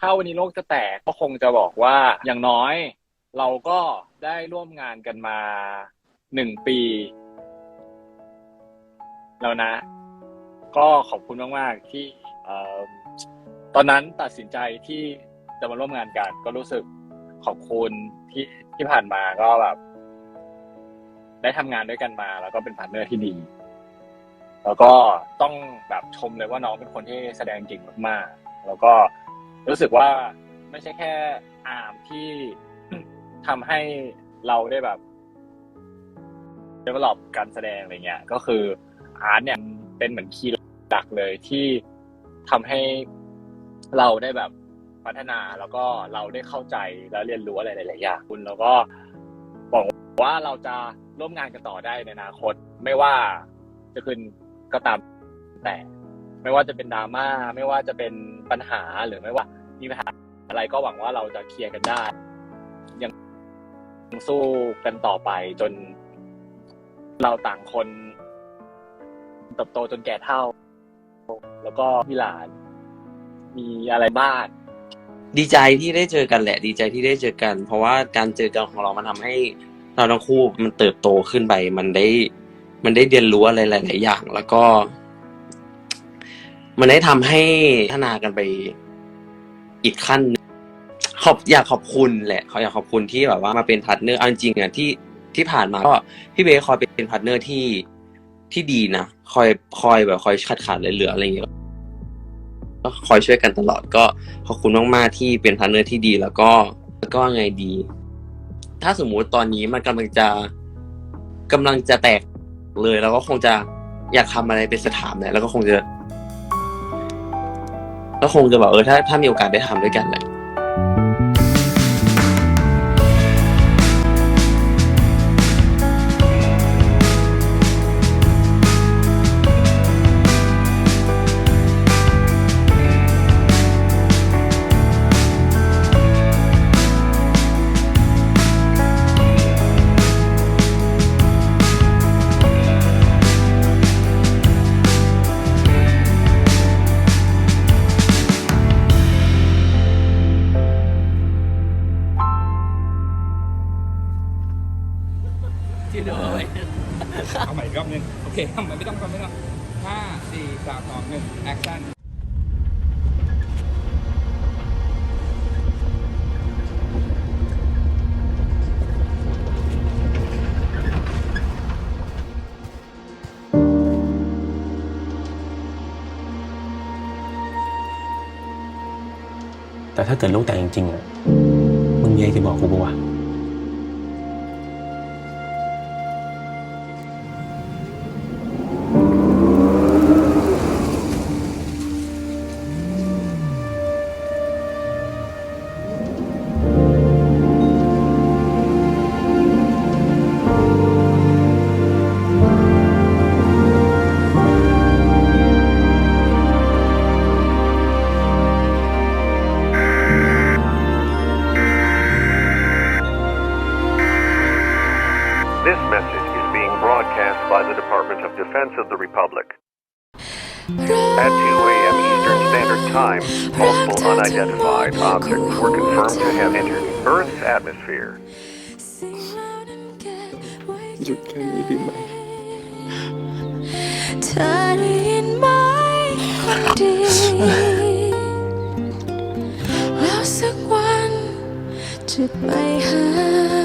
ถ้าวันนี้โลกจะแตกก็คงจะบอกว่าอย่างน้อย เราก็ได้ร่วมงานกันมาหนึ่งปี แล้วนะ ก็ขอบคุณมากๆที่ตอนนั้นตัดสินใจที่จะมาร่วมงานกัน ก็รู้สึกขอบคุณที่ที่ผ่านมาก็แบบได้ทำงานด้วยกันมา แล้วก็เป็นพาร์ทเนอร์ที่ดี แล้วก็ต้องแบบชมเลยว่าน้องเป็นคนที่แสดงเก่งมากๆ แล้วก็ รู้สึกว่าไม่ใช่แค่อาร์มที่ทำให้เราได้แบบ develop การแสดงอะไรเงี้ย ก็คืออาร์ตเนี่ยเป็นเหมือนคีย์หลักเลยที่ทำให้เราได้แบบพัฒนาแล้วก็เราได้เข้าใจแล้วเรียนรู้อะไรหลายๆอย่างคุณแล้วก็บอกว่าเราจะร่วมงานกันต่อได้ในอนาคต ไม่ว่าจะขึ้นก็ตามแต่ ไม่ว่าจะเป็นดราม่าไม่ว่าจะเป็นปัญหาหรือไม่ว่ามีปัญหาอะไรก็หวังว่าเราจะเคลียร์กันได้ ยังสู้กันต่อไปจน เราต่างคนเติบโตจนแก่เท่า แล้วก็มีหลาน มีอะไรบ้างดีใจที่ได้เจอกันแหละ ดีใจที่ได้เจอกัน เพราะว่าการเจอกันของเรามันทำให้เราทั้งคู่มันเติบโตขึ้นไป มันได้ มันได้เรียนรู้อะไรหลาย ๆ อย่าง แล้วก็ มันได้ทำให้พัฒนากันไปอีกขั้นหนึ่งขอบอยากขอบคุณแหละขออยากขอบคุณที่แบบว่ามาเป็นพาร์ทเนอร์เอาจริงๆอะที่ที่ผ่านมาก็พี่เบสคอยเป็นพาร์ทเนอร์ที่ที่ดีนะคอยคอยแบบคอยขัดขาดเหลือๆอะไรอย่างเงี้ยก็คอยช่วยกันตลอดก็ขอบคุณมากๆที่เป็นพาร์ทเนอร์ที่ดีแล้วก็แล้วก็ไงดี ถ้าสมมุติตอนนี้มันกำลังจะกำลังจะแตกเลย แล้วก็คงจะอยากทำอะไรเป็นสถานเนี่ยแล้วก็คงจะ ก็คงจะแบบเออถ้าถ้ามีโอกาสได้ทำด้วยกันแหละ ที่เดิมเอาใหม่อีกรอบหนึงโอเคทำใหม่ไม่ต้องทำไม่ต้องห้าสี่สามสองหนึ่งแอคชั่นแต่ถ้าเกิดลูกแต่งจริงๆอะ มึงมีอะไรจะบอกกูปะวะ This message is being broadcast by the Department of Defense of the Republic. At 2 a.m. Eastern Standard Time, multiple unidentified objects were confirmed to have entered Earth's atmosphere. หยุดแค่นี้ดีไหม เธอได้ยินไหมคนดี แล้วสักวันจะไปหา